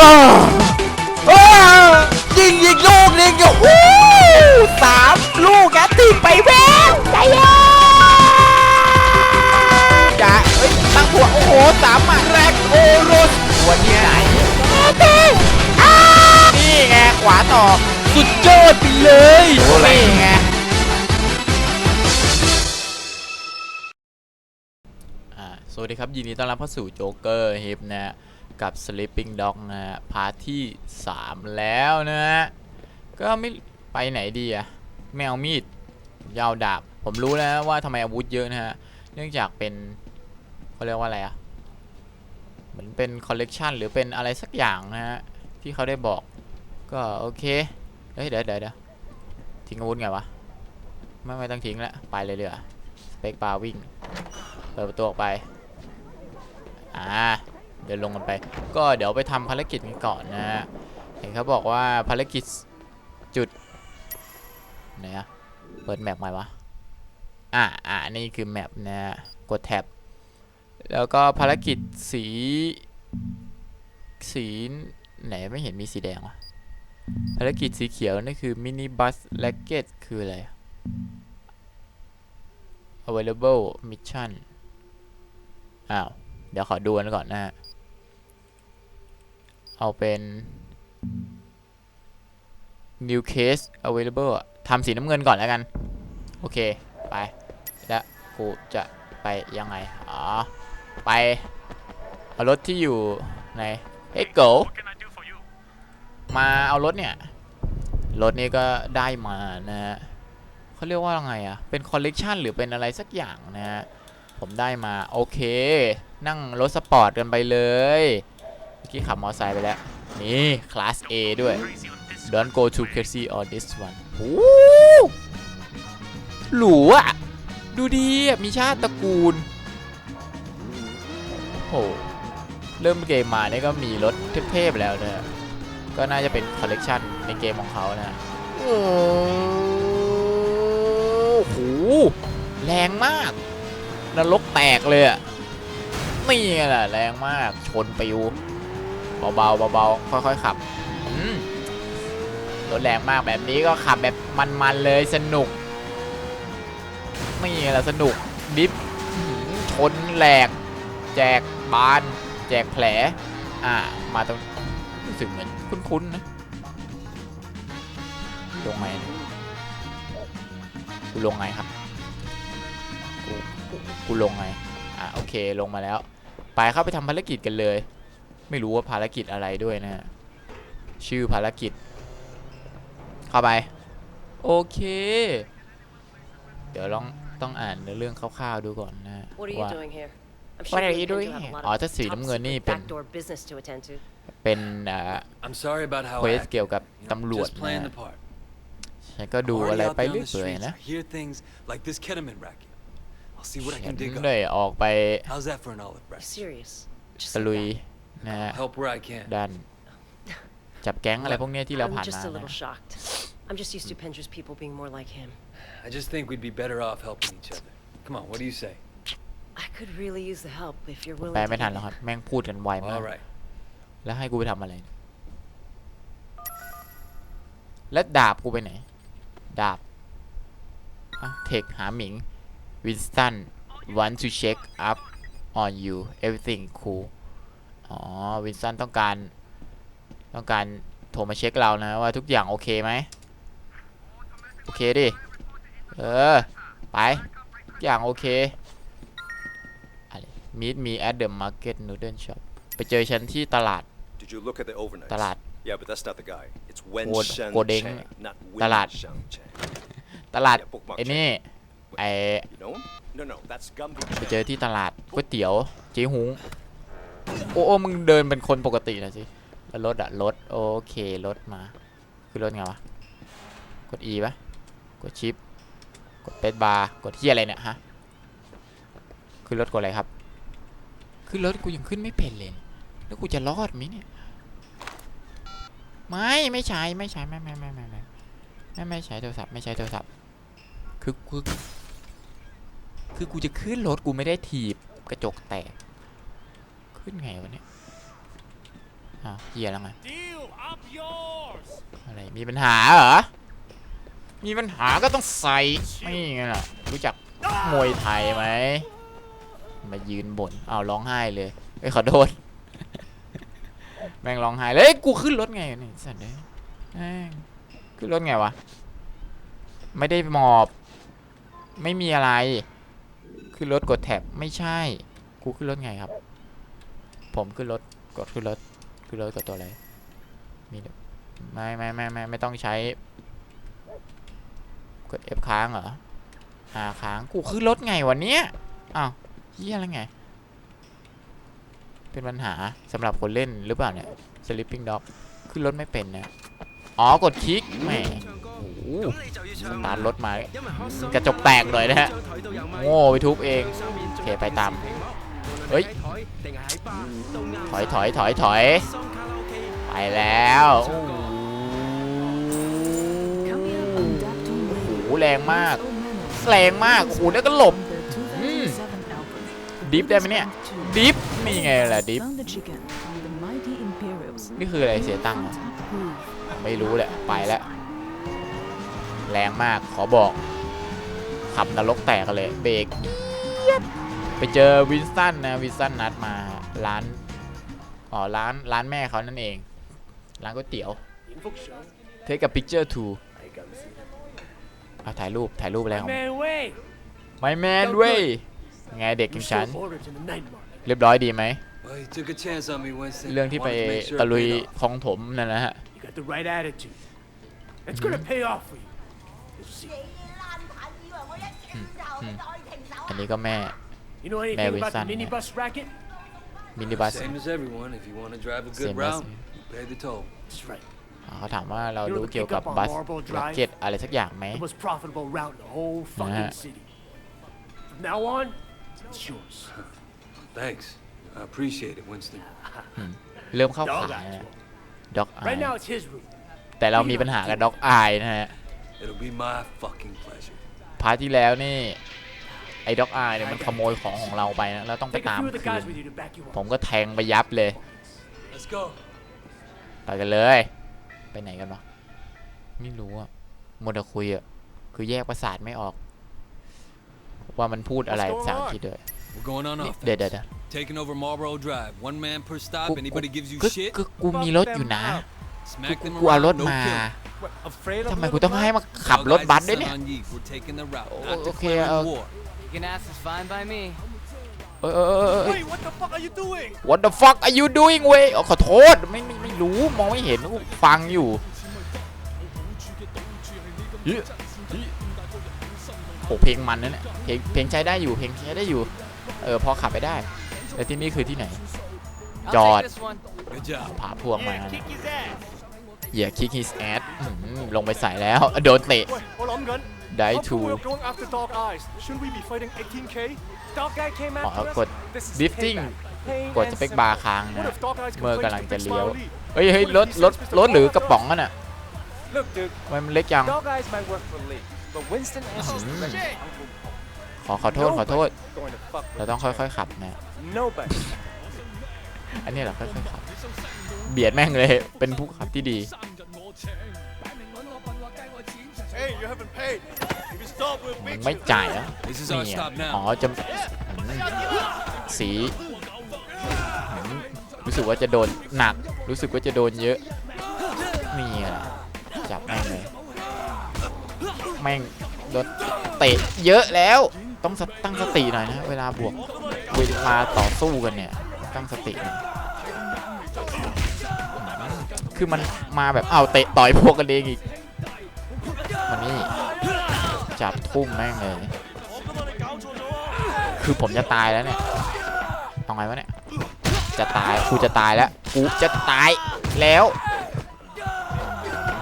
อ้าอ้ายิงยิงลูกยิงอยู่ฮู้สามลูกแกติดไปแว่นใจเย็นจ้าเอ้ยตั้งหัวโอ้โหสามหมัดแรกโอรสหัวที่ไหนนี่ไงขวาต่อสุดยอดไปเลยนี่ไงสวัสดีครับยินดีต้อนรับเข้าสู่โจ๊กเกอร์ฮิปนะฮะ กับ Sleeping Dog นะฮะพาร์ทที่ 3 แล้วนะฮะ ก็ไม่ไปไหนดีอะไม่เอามีด ยาวดาบ ผมรู้แล้วว่าทำไมอาวุธเยอะนะฮะ เนื่องจากเป็นเขาเรียกว่าอะไรอะเหมือนเป็นคอลเลกชันหรือเป็นอะไรสักอย่างนะฮะ ที่เขาได้บอก ก็โอเค เฮ้ยเดี๋ยวเดี๋ยวเดี๋ยวทิ้งอาวุธไงวะ ไม่ไม่ต้องทิ้งแล้วไปเลยเลยสเปกปาวิ่ง เปิดประตูออกไป อ่า เดี๋ยวลงกันไป ก็เดี๋ยวไปทำภารกิจกันก่อนนะฮะเห็นเขาบอกว่าภารกิจจุดไหนอะเปิดแมปใหม่วะอ่าอ่านี่คือแมปนะฮะกดแท็บแล้วก็ภารกิจสีสีไหนไม่เห็นมีสีแดงวะภารกิจสีเขียวนี่คือมินิบัสแล็กเก็ตคืออะไรอะ available mission อ้าว เดี๋ยวขอดูกันก่อนนะฮะ เอาเป็น new case available ทำสีน้ำเงินก่อนแล้วกัน โอเค ไป แล้วกูจะไปยังไง อ๋อ ไป เอารถที่อยู่ในเอ็กโกมาเอารถเนี่ย รถนี้ก็ได้มานะฮะเขาเรียกว่าไงอะเป็นคอลเลกชันหรือเป็นอะไรสักอย่างนะฮะ ผมได้มา โอเค นั่งรถสปอร์ตกันไปเลย กี้ขับมอเตอร์ไซค์ไปแล้ว นี่คลาส A ด้วย Don't go too crazy on this one โอ้หรูอะดูดีอะมีชาติตระกูลโอ้เริ่มเกมมาเนี่ยก็มีรถเทพๆแล้วเนะก็น่าจะเป็นคอลเลกชันในเกมของเขานะโอ้โหแรงมาก นรกแตกเลยอะนี่ไงล่ะแรงมากชนปิว เบาๆเบาๆค่อยๆขับรถแรงมากแบบนี้ก็ขับแบบมันๆเลยสนุกนี่ไงล่ะสนุกดิฟชนแหลก แจกบาน แจกแผล อ่า มาตรงรู้สึกเหมือนคุ้นๆนะลงไงกูลงไงครับกูกูลงไง อะโอเคลงมาแล้ว ไปเข้าไปทำภารกิจกันเลย ไม่รู้ว่าภารกิจอะไรด้วยนะฮะชื่อภารกิจ เข้าไป โอเค เดี๋ยวลองต้องอ่านเนื้อเรื่องคร่าวๆดูก่อนนะ What are you ว่า doing here? I'm What sure are you you doing intend to have a here? lot อ๋อ of ถ้าสีน้ำเงิน top นี่ secret เป็น backdoor business to attend to. เป็นอ่า I'm sorry about how เคว I ส acted. เกี่ยวกับ You know, ตำรวจ just นะ playing ฮะ the part. ฉันก็ดูอะไร Party out ไป there on เรื่ the อย streets, ๆนะ I hear things like this Ketamine racket. I'll see what I ฉัน can dig ได้ up. ออกไป How's that for an olive You branch? serious? Just ตะ like ลุย that. นะฮะ Help where I can. ด้าน จับแก๊งอะไรพวกเนี้ยที่เรา I'm ผ่าน just มา a นะ little shocked. I'm just used to Pendra's people being more like him. I just think we'd be better off helping each other. Come on, what do you say? I could really use the help if you're willing แปล to ไม่ทัน give แล้วค it. รับ แม่งพูดกันไวมาก All right. แล้วให้กูไปทำอะไร แล้วดาบกูไปไหน ดาบอ่ะเทคหาหมิง วินสตัน want to check up on you everything cool อ๋อ วินสตันต้องการ ต้องการโทรมาเช็คเรานะว่าทุกอย่างโอเคไหม โอเคดิ เออ ไป ทุกอย่างโอเคอะไร meet me at the market noodle shop ไปเจอฉันที่ตลาด Did you look at the overnights? ตลาด Yeah, but that's not the guy. It's Wen Gord- Shen Gordeng. Chang, not Wen Talat. Sheng Chang. ตลาด Yeah, bookmark ไอ้นี่ไอ You know him? No, no, that's Gumby ไป Chang. เจอที่ตลาดก๋วยเตี๋ยวเจ๊หุง โอ้โอ้มึงเดินเป็นคนปกตินะสิแล้วรถอะรถโอเครถมา คือรถไงวะ กด E ปะกดชิป กดเปซบาร์ กดที่อะไรเนี่ยฮะ คือรถกดอะไรครับ คือรถกูยังขึ้นไม่เป็นเลย แล้วกูจะรอดไหมเนี่ย ไม่ ไม่ใช้ ไม่ใช้ ไม่ไม่ไม่ไม่ไม่ไม่ไม่ใช้โทรศัพท์ ไม่ใช้โทรศัพท์ คือคือคือกูจะขึ้นรถกูไม่ได้ถีบกระจกแตก ขึ้นไงวะเนี่ยอ้าวเฮียแล้วไง Deal up yours. อะไรมีปัญหาเหรอ มีปัญหาก็ต้องใส่ไม่ไงล่ะรู้จักมวยไทยไหมมายืนบ่นอ้าวร้องไห้เลยเอ้ยขอโทษแม่งร้องไห้เลยเอ้ยกูขึ้นรถไงนี่สัตว์เลยแม่งขึ้นรถไงวะไม่ได้หมอบ ไม่มีอะไร ขึ้นรถกดแท็บไม่ใช่ กูขึ้นรถไงครับ ผมขึ้นรถกดขึ้นรถขึ้นรถกดตัวอะไรมีไม่ไม่ไม่ไม่ไม่ต้องใช้ กด F ค้างเหรอหาค้างกูขึ้นรถไงวันเนี้ยอ้าวเฮียอะไรไง เป็นปัญหาสำหรับคนเล่นหรือเปล่าเนี่ย Sleeping Dog ขึ้นรถไม่เป็นนี่ยอ๋อกดคลิกแหมโอ้โหสตาร์ทรถมากระจกแตกหน่อยนะฮะโง่ไปทุบเองโอเคไปตามเฮ้ย ถอยถอยถอยถอยไปแล้วโอ้โหแรงมาก แรงมากโอ้โหแล้วก็หลบดิฟได้ไหมเนี่ยดิฟนี่ไงแหละดิฟนี่คืออะไรเสียตังค์ไม่รู้แหละไปแล้วแรงมากขอบอกขับนรกแตกเลยเบรกเอี๊ย เจอวินสตันนะวินสตันนัดมาร้านอ๋อร้านร้านแม่เขานั่นเอง ร้านก๋วยเตี๋ยว Take a picture too เอาถ่ายรูปถ่ายรูปอะไรของ Man, wait. My man เว้ยไงเด็กอย่างฉัน orders in the night market. เรียบร้อยดีไหม Well, you took a chance on me, Winston. เรื่องที่ไป Wanted to make sure ตะ it ลุย paid off. คลองถมนั่นนะฮะ You got the right attitude. It's gonna pay off for you. You'll see. อันนี้ก็แม่ You know anything Mary about the Sun, yeah. minibus racket? มินิบัส Same as everyone. If you want to drive a good Same as route, me. you pay the toll. That's right. เขาถามว่าเรา You know รู้ the เกี่ยวกับ pickup on บัส Marlboro ลัก Drive? เก็ตอะไรสักอย่างไหม The most profitable route in the whole fucking Yeah. city. From now on, it's yours. Thanks. I appreciate it, Winston. เริ่มเข้า Dog ขา eyes. ยด็อกไอ Right now, it's his route. แต่เรามีปัญหากับด็อกไอนะฮะ It'll be my fucking pleasure. พาร์ทที่แล้วนี่ ไอ้ด็อกไอเนี่ยมันขโมยของของเราไปนะเราต้องไป Take a ตาม few of the คื guys น with you to back you ผ up. มก็แทงไปยับเลย Let's go. ไปกันเลย ไปไหนกันวะไม่รู้อะมัวแต่คุยอะคือแยกประสาทไม่ออก ว่ามันพูดอะไร What's going ภาษาอัง on? กฤษด้วย We're going on นี่ offense. เดี๋ยวเดี๋ยวเดี๋ยว Taking over Marlboro Drive. One man per กู stop. Anybody gives you กู shit, กูกูมีรถอยู่นะ smack them กูเอารถ around. No มา kill. Afraid ทำไมกูต้องให้มาขับรถ All บัส eyes ด้วย is เนี่ย on you. We're taking the route, Oh, not okay, declaring uh, war. Gas is fine by me. เออเออเออเออ Wait, what the fuck are you doing? What the fuck are you doing เว้ยอ๋อขอโทษไม่ไม่ไม่รู้มองไม่เห็นกูฟังอยู่โอ้เพลงมันนั่นแหละเพลงเพลงใช้ได้อยู่เพลงใช้ได้อยู่ เออพอขับไปได้แต่ที่นี่คือที่ไหน I'll Jod. take this one. Good job. พาพวกมา Yeah, kick his ass. อย่าคิก his ass อื้อหือลงไปใส่แล้วโดนเตะ Wait, hold on, gun. ได้ How ทู come we're going after Dog Eyes? Shouldn't we be fighting 18k? Dog guy came อ๋อ after us. กด This is drifting payback. Plain กด and สเปค simple. บาร์ค้าง What นะ if Dog Eyes เมื่อ complains กำลัง to จะ Big เลี้ยว Smile Lee? เฮ้ยเฮ้ย What if รถ he รถ sends Mr. รถหรือก Lawler ระป๋องกันอะ Look, dude. ทำไมมันเล็กจัง Dog eyes might work for Lee, but Winston answers Mm. directly. ขอขอโทษขอโทษ Going to fuck เรา with ต้อง the ค่ champ. อยๆขับนะ Nobody. อันนี้เหรอค่อยๆขับ เบียดแม่งเลย เป็นผู้ขับที่ดี Hey, you haven't paid. If you stop, we'll มัน beat ไม่ you. จ่ายอะ This is นี่ our อะ stop อ๋อ now. จะอืมสีอืมรู้สึกว่าจะโดนหนัก รู้สึกว่าจะโดนเยอะนี่อะจับแม่งเลย แม่งโดนเตะเยอะแล้ว ต้องสตั้งสติหน่อยนะ เวลาบวกเวลาต่อสู้กันเนี่ย ตั้งสติหน่อยคือมันมาแบบเอาเตะต่อยพวกกันเองอีกมันนี่ จับทุ่มแม่งเลย คือผมจะตายแล้วเนี่ยเอาไงวะเนี่ย จะตาย กูจะตายแล้ว กูจะตายแล้ว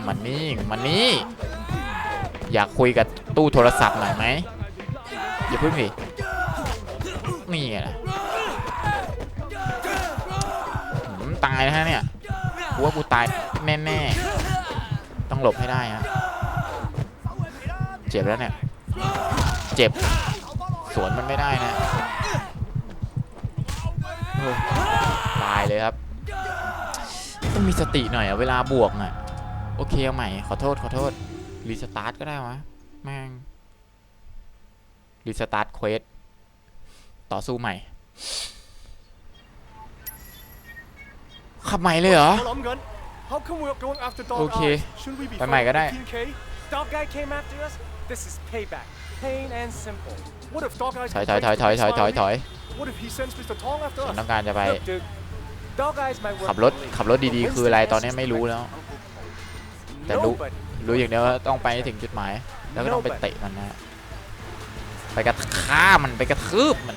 มันนี่มันนี่ อยากคุยกับตู้โทรศัพท์หน่อยไหมอย่าเพิ่งดินี่แหละหืมตายนะฮะเนี่ยกูว่ากูตายแน่ๆ ต้องหลบให้ได้ฮะ เจ็บแล้วเนี่ย เจ็บ สวนมันไม่ได้นะโอ้ตายเลยครับ ต้องมีสติหน่อยอะเวลาบวกอะ โอเคเอาใหม่ ขอโทษ ขอโทษ รีสตาร์ทก็ได้วะ แม่ง รีสตาร์ทเควส ต่อสู้ใหม่ ขับใหม่เลยเหรอ Well, I'm going. How come we're going after Dog Okay. Eyes? Shouldn't we be Bye, mate, fighting good the PK? Dog guy came after us? This is payback. Plain and simple. What if Dog Eyes ถอย can ถอย fight ถอย Mr. ถอยถอยถอย Smiley? ถอย What if he sends Mr. Tong after ฉัน us? ต้องการจะไป Look, dude. Dog eyes might work ขับรถ for the league, ขับรถดี but ๆคืออะไร Winston ตอนนี้ has ไม่ to รู้ fight แล้ว Uncle แต่รู้ Nobody. รู้อย่างเดียวว่าต้องไปให้ถึงจุดหมาย แล้วก็ต้องไปเตะมันนะไปกระฆ่ามันไปกระทืบมัน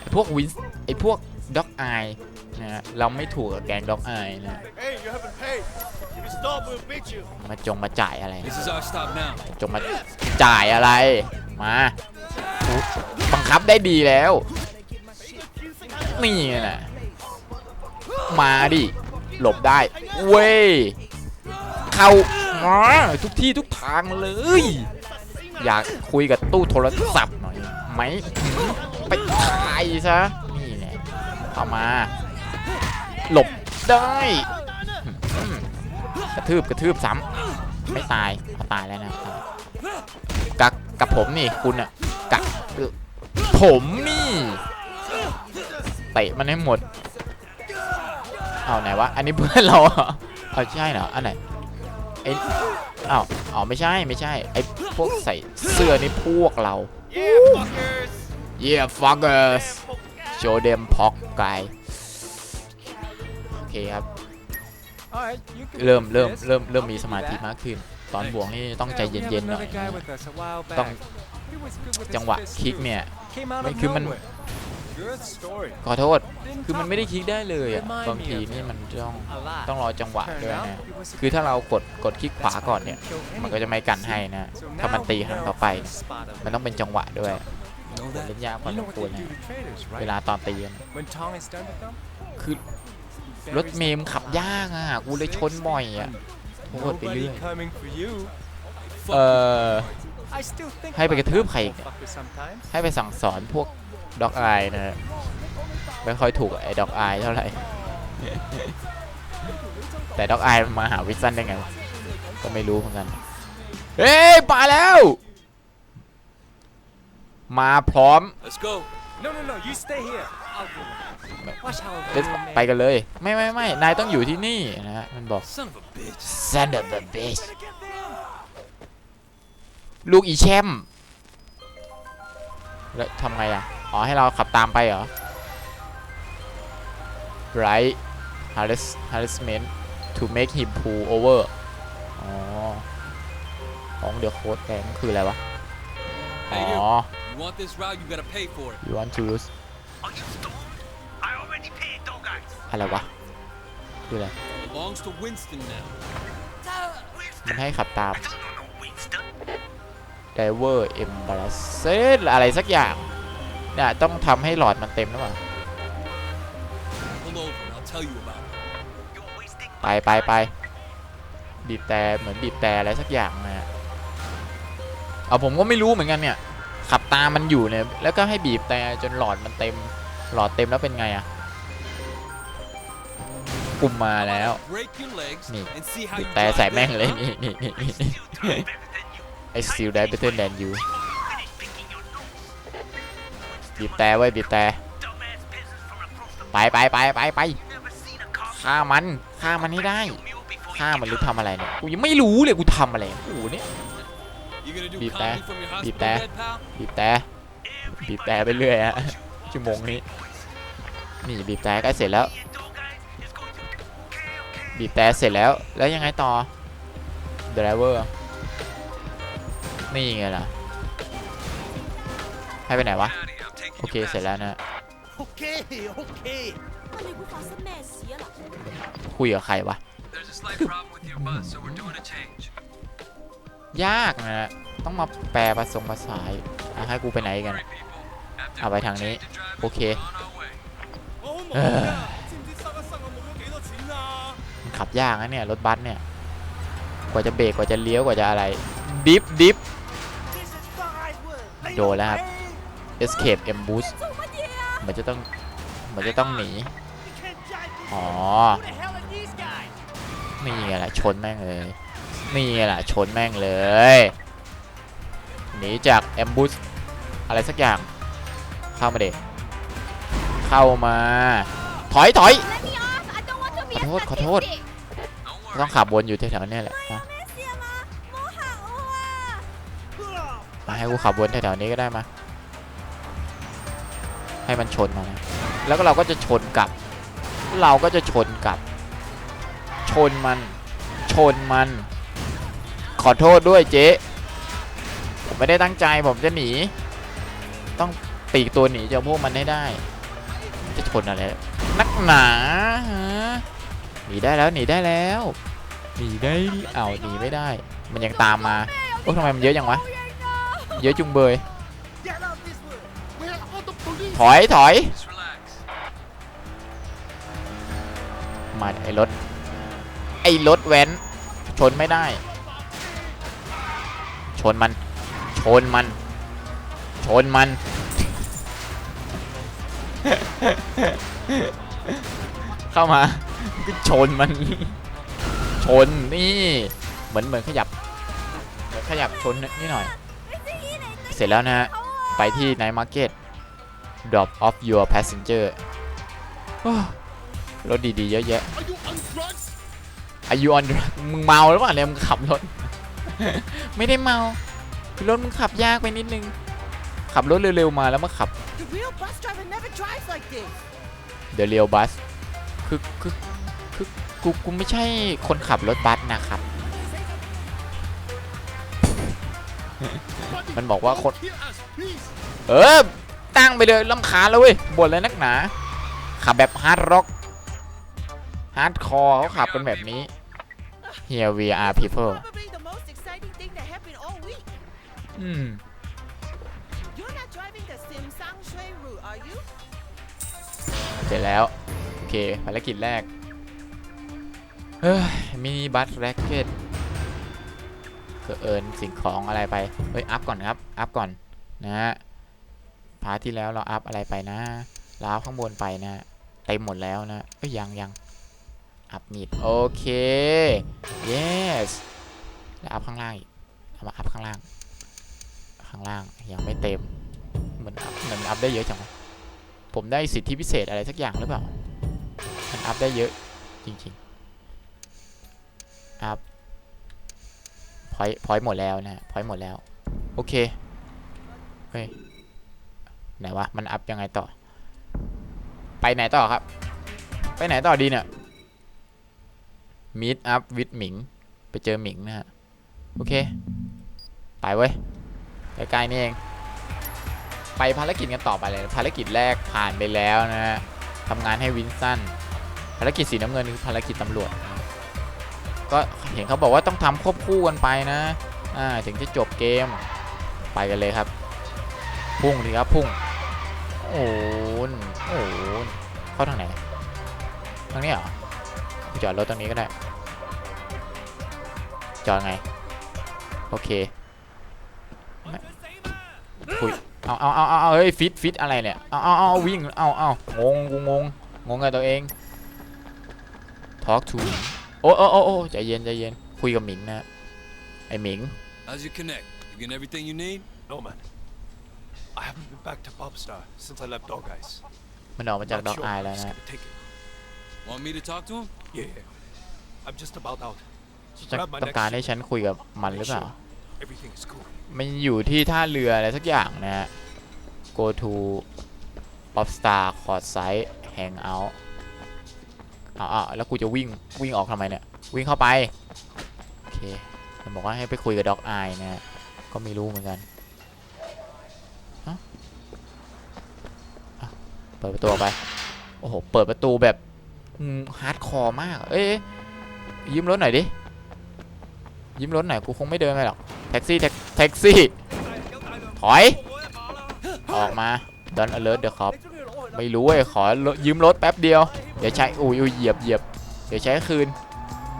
ไอพวกวินไอพวกด็อกไอนะฮะเราไม่ถูกกับแกงด็อกไอนะ Hey, you haven't paid. If you stop, we'll beat you. มาจงมาจ่ายอะไร This is our stop now. จงมาจ่ายอะไร มาอุ๊ยบังคับได้ดีแล้ว นี่แหละมาดิ หลบได้ เว้ย เข้ามาทุกที่ทุกทางเลย อยากคุยกับตู้โทรศัพท์หน่อยไหมหืมไปตายซะ นี่แหละเข้ามา หลบได้หืม กระทืบกระทืบซ้ำไม่ตายเอาตายแล้วนะกับกับผมนี่คุณอะกับผมนี่เตะมันให้หมดเอาไหนวะอันนี้เพื่อนเราเหรอเอาใช่เหรออันไหนไอ้อ้าวอ๋อไม่ใช่ไม่ใช่ไอ้พวกใส่เสื้อนี่พวกเรา Yeah, fuckers. yeah fuckers show them pok ไกลโอเคครับ เริ่มเริ่มเริ่มเริ่มมีสมาธิมากขึ้น ตอนบวกนี่ต้องใจเย็นๆหน่อยต้องจังหวะคลิกเนี่ยคือมันขอโทษ คือมันไม่ได้คลิกได้เลยอะ บางทีนี่มันต้องต้องรอจังหวะด้วยนะ คือถ้าเรากดกดคลิกขวาก่อนเนี่ย มันก็จะไม่กันให้นะ ถ้ามันตีครั้งต่อไป มันต้องเป็นจังหวะด้วยเล่นยากพอสมควรนะเวลาตอนตีคือ รถเมมขับยากอะกูเลยชนบ่อยอะโทษไปเรื่อย nobody coming for you. เออ I still think ให้ไปกระทืบ about ใคร that อีกเนี่ย motherfucker sometimes. ให้ไปสั่งสอนพวกด็อกไอนะฮะไม่ค่อยถูกกับไอ้ด็อกไอเท่าไหร่ แต่ด็อกไอมาหาวิสันได้ไง ก็ไม่รู้เหมือนกัน เฮ้ยมาแล้ว มาพร้อม Let's go. No, no, no, you stay here. I'll do it. Watch how I Let's roll, man. ไปกันเลย ไม่ไม่ไม่นายต้องอยู่ที่นี่นะฮะมันบอก Son of a bitch. son of a bitch ลูกอีแชมป์แล้วทำไงอะ อ๋อ ให้เราขับตามไปเหรอ right harass harassment to make him pull over อ๋อของเดี๋ยวโค้ดแกงคืออะไรวะ อ๋อ Hey, you. You want this route? อะไรวะคืออะไร Belongs to Winston now. มันให้ขับตาม I don't know no Winston. driver embarrass อะไรสักอย่างเนี่ยต้องทำให้หลอดมันเต็มแล้วเปล่า Pull over and I'll tell you about it. You're wasting ไปไปไปบีบแต่เหมือนบีบแต่อะไรสักอย่างนะฮะเอาผมก็ไม่รู้เหมือนกันเนี่ย ขับตามมันอยู่เนี่ยแล้วก็ให้บีบแต่จนหลอดมันเต็ม หลอดเต็มแล้วเป็นไงอะ กลุ่มมาแล้ว นี่บีบแต่ใส่แม่งเลยนี่นี่นี่ไอซิลได้เปเตอร์แดนยูบีบแต่ไว้บีบแต่ไปไปไปไปไปฆ่ามันฆ่ามันให้ได้ฆ่ามันหรือทำอะไรเนี่ยกูยังไม่รู้เลยกูทำอะไรกูเนี่ยบีบแต่บีบแต่บีบแต่บีบแต่ไปเรื่อยฮะชั่วโมงนี้นี่บีบแต่ใกล้เสร็จแล้ว บีบแต่เสร็จแล้วแล้วยังไงต่อดรเวอร์นี่ไงล่ะ ให้ไปไหนวะ โอเคเสร็จแล้วนะโอเคโอเคคุยกับใครวะ ยากนะ ต้องมาแปลผสมภาษาให้กูไปไหนกัน เอาไปทางนี้ โอเค ขับยากนะเนี่ยรถบัสเนี่ย กว่าจะเบรกกว่าจะเลี้ยวกว่าจะอะไร ดิฟดิฟโดนแล้วครับ escape ambush เหมือนจะต้องเหมือนจะต้องหนี อ๋อ ไม่มีอะไรชนแม่งเลยไม่มีอะไรชนแม่งเลย หนีจากแอมบูสอะไรสักอย่าง เข้ามาเด็กเข้ามา ถอยถอยขอโทษขอโทษ ต้องขับวนอยู่แถวๆนี่ยแหละนะมาให้กูขับวนแถวๆนี้ก็ได้มา ให้มันชนมานะแล้วก็เราก็จะชนกลับ เราก็จะชนกลับ ชนมัน ชนมัน ขอโทษด้วยเจ๊ผมไม่ได้ตั้งใจผมจะหนี ต้องปีตัวหนีจากพวกมันให้ได้ จะชนอะไร นักหนาฮะหนีได้แล้วหนีได้แล้ว หนีได้เอาหนีไม่ได้ มันยังตามมาโอ้ทำไมมันเยอะจังวะ เยอะจุงเบย ถอยถอย มาไอ้รถ ไอ้รถแว้น ชนไม่ได้ ชนมัน ชนมัน ชนมัน เข้ามาก็ชนมัน ชนนี่ เหมือนเหมือนขยับเหมือนขยับชนนิดหน่อย เสร็จแล้วนะฮะ ไปที่ไนท์มาร์เก็ต drop off your passenger โอ้รถดีๆ เยอะแยะ Are you on drugs? อายุออนมึงเมาหรือเปล่าเนี่ยมึงขับรถ ไม่ได้เมาคือรถมึงขับยากไปนิดนึง ขับรถเร็วๆมาแล้วมาขับ The real bus driver never drives like this The Real Bus คือคือคือ กูกูไม่ใช่คนขับรถบัสนะครับ มันบอกว่าคน Hear us, please. เออตั้งไปเลยลำคาญแล้วเว้ยบ่นเลยนักหนา ขับแบบฮาร์ดร็อกฮาร์ดคอร์เขาขับกันแบบนี้ Here we are people Probably the most exciting thing that happened all week อืม You're not driving the Simsang Shui route are you เสร็จแล้ว โอเคภารกิจแรก เฮ้ยมินิบัสแร็กเก็ตก็เอินสิ่งของอะไรไป เฮ้ย อัพก่อนครับ อัพก่อนนะฮะ พาร์ทที่แล้วเราอัพอะไรไปนะเราอัพข้างบนไปนะ เต็มหมดแล้วนะเอ้ยยังยังอัพมิดโอเค yes แล้วอัพข้างล่างอีกเอามาอัพข้างล่าง ข้างล่างยังไม่เต็ม เหมือนอัพเหมือนอัพได้เยอะจังผมได้สิทธิพิเศษอะไรสักอย่างหรือเปล่า มันอัพได้เยอะจริงๆ อัพพอยพอยหมดแล้วนะพอยหมดแล้ว โอเค เฮ้ย ไหนวะ มันอัพยังไงต่อ ไปไหนต่อครับ ไปไหนต่อดีเนี่ย meet up with หมิง ไปเจอหมิงนะฮะ โอเค ไปเว้ยใกล้ๆนี่เอง ไปภารกิจกันต่อไปเลย ภารกิจแรกผ่านไปแล้วนะฮะทำงานให้วินสัน ภารกิจสีน้ำเงินคือภารกิจตำรวจ ก็เห็นเขาบอกว่าต้องทำควบคู่กันไปนะอ่าถึงจะจบเกมไปกันเลยครับ พุ่งดีครับพุ่งโอ้นโอ้นเข้าทางไหนทางนี้เหรอจอดรถตรงนี้ก็ได้จอดไง โอเคคุยเอาเอาเอาเอาเอาเฮ้ยฟิตฟิตอะไรเนี่ยเอาเอาเอาเอาวิ่งเอาเอางงกูงงงงกับตัวเอง talk to อ้โอ้โอ้โอ้ใจเย็นใจเย็นคุยกับหมิงนะไอหมิง How's your connect? You getting everything you need? No, man. I haven't been back to Popstar since I left Dog Eyes. มันออกมาจาก Not ดอก sure อาย how แล้ว he's นะ gonna take it. Want me to talk to him? Yeah, yeah. I'm just about out. จะ Grab my ต้องการ next ให้ฉันคุยกับมันหรือเปล่า Everything is cool. มันอยู่ที่ท่าเรืออะไรสักอย่างนะฮะ go to popstar court site hang out เอาเอาแล้วกูจะวิ่งวิ่งออกทำไมเนี่ย วิ่งเข้าไปโอเคมันบอกว่าให้ไปคุยกับด็อกอายนะฮะก็ไม่รู้เหมือนกันเปิดประตูไปโอ้โหเปิดประตูแบบฮาร์ดคอร์มาก เอ้ยยืมรถหน่อยดิยืมรถหน่อยกูคงไม่เดินไปหรอกแท็กซี่แท็กแท็กซี่ถอยออกมา Don't alert the cop ไม่รู้เว้ยขอรถยืมรถแป๊บเดียว เดี๋ยวใช้อุ้ยอุ้ยเหยียบเหยียบเดี๋ยวใช้คืน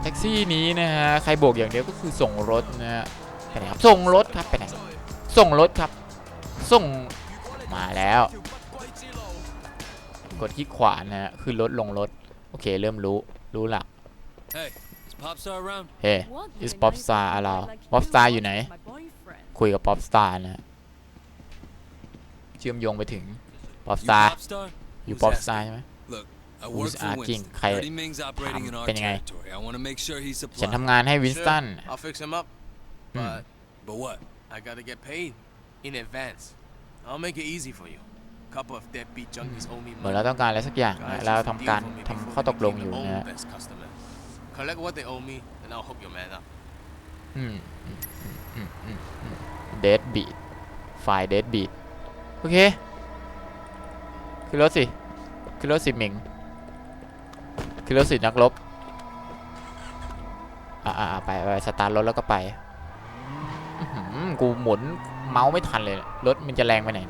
แท็กซี่นี้นะฮะใครโบกอย่างเดียวก็คือส่งรถนะฮะไปไหนครับส่งรถครับไปไหนส่งรถครับ ส่งมาแล้ว กดที่ขวานะฮะคือรถลงรถ โอเคเริ่มรู้รู้หลัก Hey, it's Pop star around? เฮ้ is pop star อะเรา pop star อยู่ไหน คุยกับ pop star นะเชื่อมโยงไปถึง pop You star pop star? อยู่ Who's pop asking? star ใช่ไหม Look, I Who's work for asking? Winston. ใคร Dirty Ming's operating in our เป็นยังไง territory. I want to make sure he's ฉัน supplied. ทำงานให้วินสตัน Sure, I'll fix him up. Hmm. But But what? I gotta get paid in advance. I'll make it easy for you. couple of deadbeat junkies owe me เหมือน money. เราต้องการอะไรสักอย่างนะ Guys เรา used to ทำการ deal for me ทำ before ข้อ they ตกลง became อยู่ your นะ own ฮะ best customer. Collect what they owe me, and I'll hook your man up. อืมเดดบีดไฟล์เดดบีดโอเค ขึ้นรถสิ ขึ้นรถสิหมิง ขึ้นรถสินักรบ อ่าไปไปสตาร์ทรถแล้วก็ไปกูหมุนเมาส์ไม่ทันเลย รถมันจะแรงไปไหน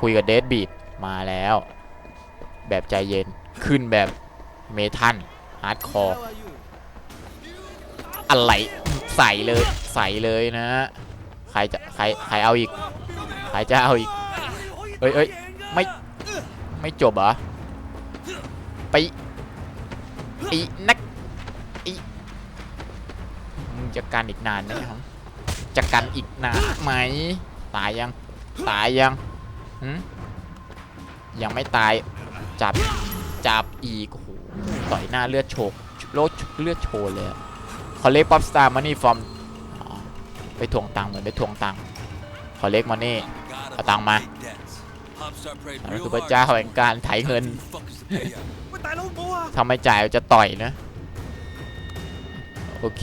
คุยกับเดดบีดมาแล้ว แบบใจเย็น ขึ้นแบบเมทัลฮาร์ดคอร์ อะไร ใส่เลย ใส่เลยนะ ใครจะ ใคร ใครเอาอีก ใครจะเอาอีกเอ้ยเอ้ยไม่ ไม่จบเหรอ ไปไอีนักไอีมึงจะกันอีกนานไหมครับจะกันอีกนานไหม ตายยัง ตายยังหืมยังไม่ตาย จับ จับอีกโอ้โหต่อยหน้าเลือดโชกโลดเลือดโชว์เลยอะเขาเรียกป๊อปสตาร์มันนี่ฟอร์มไปทวงตังค์เหมือนไปทวงตังค์เขาเรียกมันนี่ Gotta Ở tầng mà. pay debts. Pop star prayed นั่น real คือพระ hard เจ้า to แห่งการไถเงิน you fuckers to pay up. ถ้าไม่จ่ายจะต่อยนะ โอเค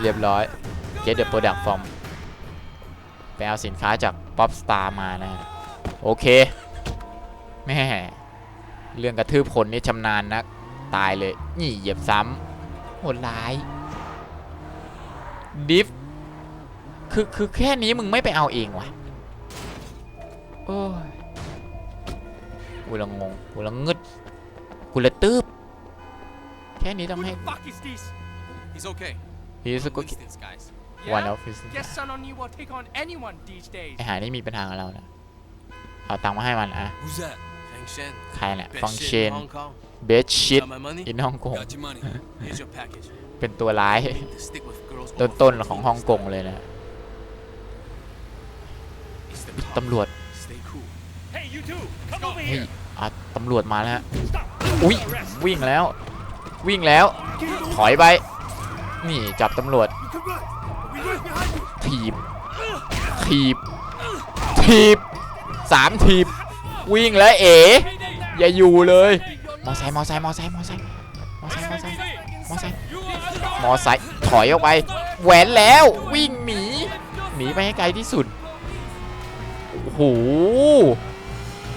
เรียบร้อย get the product from ไปเอาสินค้าจาก Pop Star มานะ โอเค แม่ เรื่องกระทืบคนนี่ชำนาญนักตายเลย นี่เหยียบซ้ำโหดร้ายดิฟ คือคือแค่นี้มึงไม่ไปเอาเองวะโอ้ยกูละงงกูละงึดกูละตืบแค่นี้ทำให้ fuck is this? He's okay. ฮีสกุ Winston's guys. วันอ Yeah? อฟฟิศ Guess Sun On You will take on anyone these days. ไอหานี่มีปัญหากับเรานะเอาตังค์มาให้มันอะ Who's that? Feng Shen. ใครแหละ Best ฟัง shit เช in น Hong Kong. เบสชิด Got my money? อินฮ่องกง Got your money. Here's your package. เป็นตัวร้าย To stick with girls ต้น over ต้น40ของฮ่องกงเลยนะ It's the ตำรวจ Stay cool. Hey, you two, come over เฮ้ย here. อะตำรวจมาแล้วฮะ Stop. อุ้ยวิ่งแล้ว วิ่งแล้ว ถอยไป นี่จับตำรวจ ถีบ ถีบ ถีบสามถีบ วิ่งแล้วเอ๋อย่าอยู่เลย มอไซค์มอไซค์มอไซค์มอไซค์มอไซค์มอไซค์มอไซค์มอไซค์ถอยออกไป แหวนแล้ว วิ่งหนี หนีไปให้ไกลที่สุดโอ้โห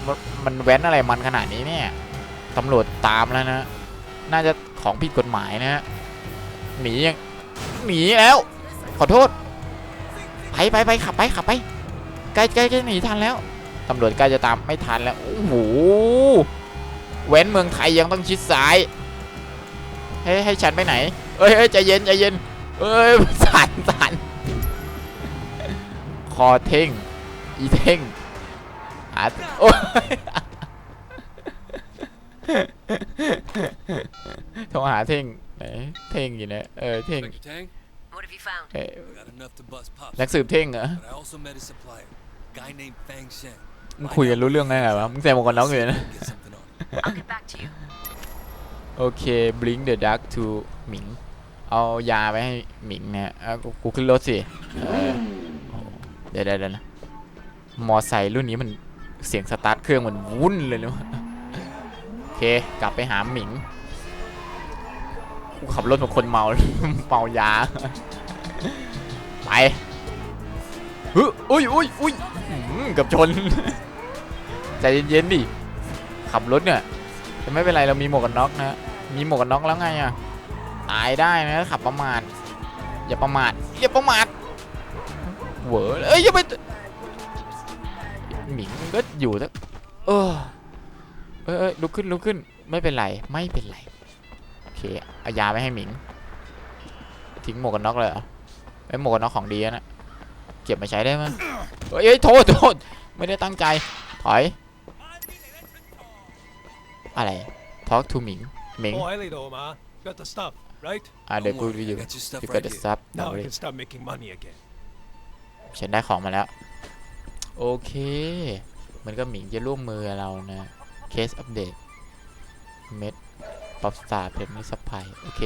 มันมันแว้นอะไรมันขนาดนี้เนี่ยตำรวจตามแล้วนะ น่าจะของผิดกฎหมายนะฮะหนียังหนีแล้ว ขอโทษ ไปไปไปขับไปขับไปใกล้ใกล้จะหนีทันแล้วตำรวจใกล้จะตามไม่ทันแล้วโอ้โหแว้นเมืองไทยยังต้องชิดซ้ายให้ให้ฉันไปไหนเอ้ยเอ้ยใจเย็นใจเย็นเอ้ยสันสันคอเท่ง อีเท่งหาโอ้ยโทรหาเท่งไหนเท่งอยู่เนี่ยเออเท่ง Inspector Tang, What have you found? เอ้ย I got enough to bust Pop นั star. กสืบเท่งเหรอ But I also met a supplier. Guy named Fang Shen. มึงคุยกันรู้เรื่องได้ไงวะมึงใส่หมวกกันน็อกอยู่นะ Get something on. I'll get back to you. โอเค bring the duck to หมิง เอายาไปให้หมิงเนี่ยเอากูกูขึ้นรถสิเออโอ้โหเดี๋ยวเดี๋ยวเดี๋ยวนะ มอไซค์รุ่นนี้มันเสียงสตาร์ทเครื่องมันวุ่นเลยเนะโอเค กลับไปหาหมิงกูขับรถเหมือนคนเมาเมายา ไปเฮ้ยอุ้ยอุ้ยอุ้ยอื้อหือเกับชน ใจเย็นๆดิ ขับรถเนี่ยแต่ไม่เป็นไรเรามีหมวกกันน็อกนะ มีหมวกกันน็อกแล้วไงอะตายได้นะขับประมาท อย่าประมาท อย่าประมาทเวอเอ้ยอย่าไป หมิงก็อยู่ทั้งเออเอยเอยลุกขึ้นลุกขึ้น ไม่เป็นไรไม่เป็นไรโอเคเอายาไปให้หมิง ทิ้งหมวกกันน็อกเลยเหรอไอ้ยหมวกกันน็อกของดีนะเก็บมาใช้ได้ไหมยเฮ้ยเฮ้ยโทษโทษไม่ได้ตั้งใจถอย อะไร talk to หมิงหมิง Oh, I laid over, Got the stuff, right? อ่าเดี๋ยว Don't กู worry, รี I วิว got your stuff you got right the here. stuff Now I Don't can start making money again. ฉันได้ของมาแล้ว โอเค มันก็หมิงจะร่วมมือเรานะเคสอัปเดตเม็ดป๊อปสตาร์เพนมิสพายโอเค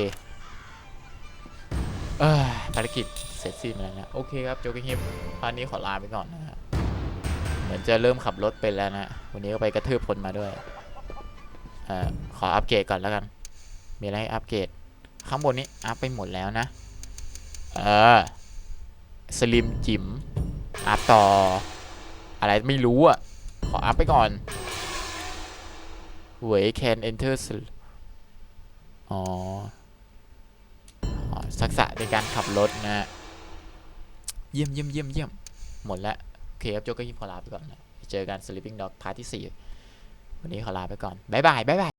เอ้ยภารกิจเสร็จสิ้นแล้วนะ โอเคครับโจกิงฮิปพาร์ทนี้ขอลาไปก่อนนะฮะเหมือนจะเริ่มขับรถเป็นแล้วนะ วันนี้ก็ไปกระทืบคนมาด้วยเอ่อขออัปเกรดก่อนแล้วกัน มีอะไรให้อัปเกรดข้างบนนี้อัพไปหมดแล้วนะ เออ สลิมจิ๋มอัพต่อ อะไรไม่รู้อะ ขออัพไปก่อนเวย can enter อ๋ออ๋อทักษะในการขับรถนะฮะเยี่ยมเยี่ยมเยี่ยมเยี่ยมหมดแล้วโอเคครับโจก็ยิมขอลาไปก่อนนะเจอกัน sleeping dog พาร์ทที่ 4 วันนี้ขอลาไปก่อน บ๊ายบาย บ๊ายบาย